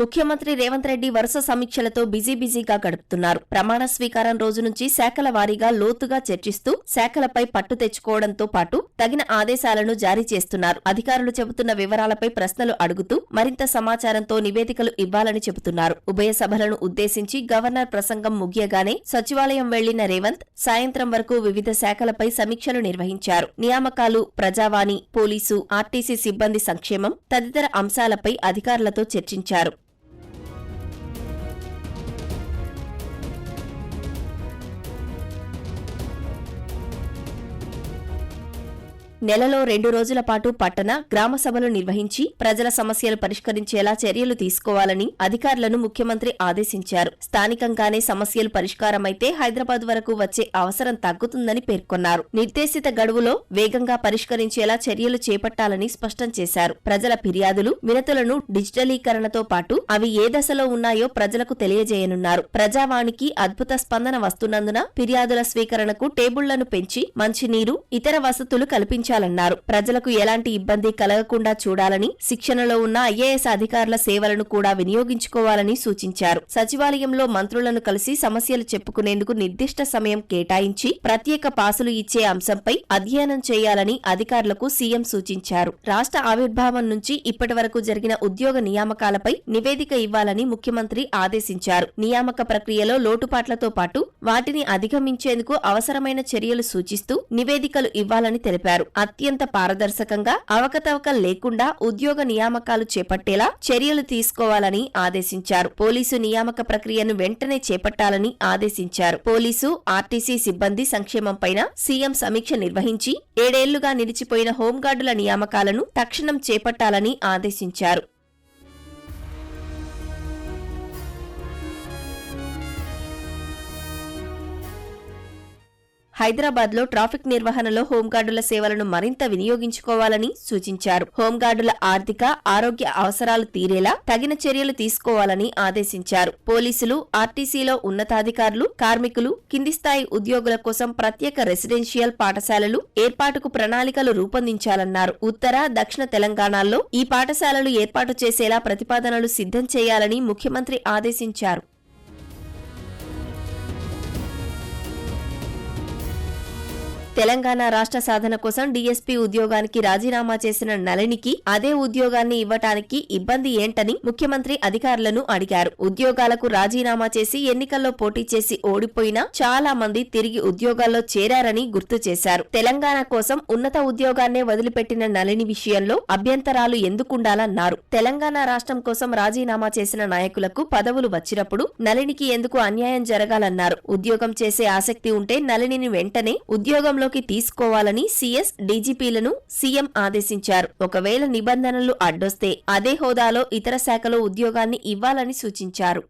ముఖ్యమంత్రి రేవంత్ రెడ్డి వరుస సమీక్షలతో బిజీ బిజీగా గడుపుతున్నారు. ప్రమాణ స్వీకారం రోజు నుంచి శాఖల వారీగా లోతుగా చర్చిస్తూ శాఖలపై పట్టు తెచ్చుకోవడంతో పాటు తగిన ఆదేశాలను జారీ చేస్తున్నారు. అధికారులు చెబుతున్న వివరాలపై ప్రశ్నలు అడుగుతూ మరింత సమాచారంతో నివేదికలు ఇవ్వాలని చెబుతున్నారు. ఉభయ సభలను ఉద్దేశించి గవర్నర్ ప్రసంగం ముగియగానే సచివాలయం వెళ్ళిన రేవంత్ సాయంత్రం వరకు వివిధ శాఖలపై సమీక్షలు నిర్వహించారు. నియామకాలు ప్రజావాణి పోలీసు ఆర్టీసీ సిబ్బంది సంక్షేమం తదితర అంశాలపై అధికారులతో చర్చించారు. నెలలో రెండు రోజుల పాటు పట్టణ గ్రామ సభలు నిర్వహించి ప్రజల సమస్యలు పరిష్కరించేలా చర్యలు తీసుకోవాలని అధికారులను ముఖ్యమంత్రి ఆదేశించారు. స్థానికంగానే సమస్యలు పరిష్కారమైతే హైదరాబాద్ వరకు వచ్చే అవసరం తగ్గుతుందని పేర్కొన్నారు. నిర్దేశిత గడువులో వేగంగా పరిష్కరించేలా చర్యలు చేపట్టాలని స్పష్టం చేశారు. ప్రజల ఫిర్యాదులు వినతులను డిజిటలీకరణతో పాటు అవి ఏ దశలో ఉన్నాయో ప్రజలకు తెలియజేయనున్నారు. ప్రజావాణికి అద్భుత స్పందన వస్తున్నందున ఫిర్యాదుల స్వీకరణకు టేబుళ్ళను పెంచి మంచినీరు ఇతర వసతులు కల్పించారు. అందించాలన్నారు ప్రజలకు ఎలాంటి ఇబ్బంది కలగకుండా చూడాలని శిక్షణలో ఉన్న ఐఏఎస్ అధికారుల సేవలను కూడా వినియోగించుకోవాలని సూచించారు. సచివాలయంలో మంత్రులను కలిసి సమస్యలు చెప్పుకునేందుకు నిర్దిష్ట సమయం కేటాయించి ప్రత్యేక పాసులు ఇచ్చే అంశంపై అధ్యయనం చేయాలని అధికారులకు సీఎం సూచించారు. రాష్ట్ర ఆవిర్భావం నుంచి ఇప్పటి వరకు జరిగిన ఉద్యోగ నియామకాలపై నివేదిక ఇవ్వాలని ముఖ్యమంత్రి ఆదేశించారు. నియామక ప్రక్రియలో లోటుపాట్లతో పాటు వాటిని అధిగమించేందుకు అవసరమైన చర్యలు సూచిస్తూ నివేదికలు ఇవ్వాలని తెలిపారు. అత్యంత పారదర్శకంగా అవకతవకలు లేకుండా ఉద్యోగ నియామకాలు చేపట్టేలా చర్యలు తీసుకోవాలని ఆదేశించారు. పోలీసు నియామక ప్రక్రియను వెంటనే చేపట్టాలని ఆదేశించారు. పోలీసు ఆర్టీసీ సిబ్బంది సంక్షేమంపైన సీఎం సమీక్ష నిర్వహించి ఏడేళ్ళుగా నిలిచిపోయిన హోంగార్డుల నియామకాలను తక్షణం చేపట్టాలని ఆదేశించారు. హైదరాబాద్లో ట్రాఫిక్ నిర్వహణలో హోంగార్డుల సేవలను మరింత వినియోగించుకోవాలని సూచించారు. హోంగార్డుల ఆర్థిక ఆరోగ్య అవసరాలు తీరేలా తగిన చర్యలు తీసుకోవాలని ఆదేశించారు. పోలీసులు ఆర్టీసీలో ఉన్నతాధికారులు కార్మికులు కింది స్థాయి ఉద్యోగుల కోసం ప్రత్యేక రెసిడెన్షియల్ పాఠశాలలు ఏర్పాటుకు ప్రణాళికలు రూపొందించాలన్నారు. ఉత్తర దక్షిణ తెలంగాణలో ఈ పాఠశాలలు ఏర్పాటు చేసేలా ప్రతిపాదనలు సిద్ధం చేయాలని ముఖ్యమంత్రి ఆదేశించారు. తెలంగాణ రాష్ట్ర సాధన కోసం డీఎస్పీ ఉద్యోగానికి రాజీనామా చేసిన నళినికి అదే ఉద్యోగాన్ని ఇవ్వటానికి ఇబ్బంది ఏంటని ముఖ్యమంత్రి అధికారులను అడిగారు. ఉద్యోగాలకు రాజీనామా చేసి ఎన్నికల్లో పోటీ చేసి ఓడిపోయినా చాలా మంది తిరిగి ఉద్యోగాల్లో చేరారని గుర్తు చేశారు. తెలంగాణ కోసం ఉన్నత ఉద్యోగాన్నే వదిలిపెట్టిన నళిని విషయంలో అభ్యంతరాలు ఎందుకుండాలన్నారు. తెలంగాణ రాష్ట్రం కోసం రాజీనామా చేసిన నాయకులకు పదవులు వచ్చినప్పుడు నళినికి ఎందుకు అన్యాయం జరగాలన్నారు. ఉద్యోగం చేసే ఆసక్తి ఉంటే నళినిని వెంటనే ఉద్యోగంలో పరిగణలోకి తీసుకోవాలని సీఎస్ డీజీపీలను సీఎం ఆదేశించారు. ఒకవేళ నిబంధనలు అడ్డొస్తే అదే హోదాలో ఇతర శాఖలో ఉద్యోగాన్ని ఇవ్వాలని సూచించారు.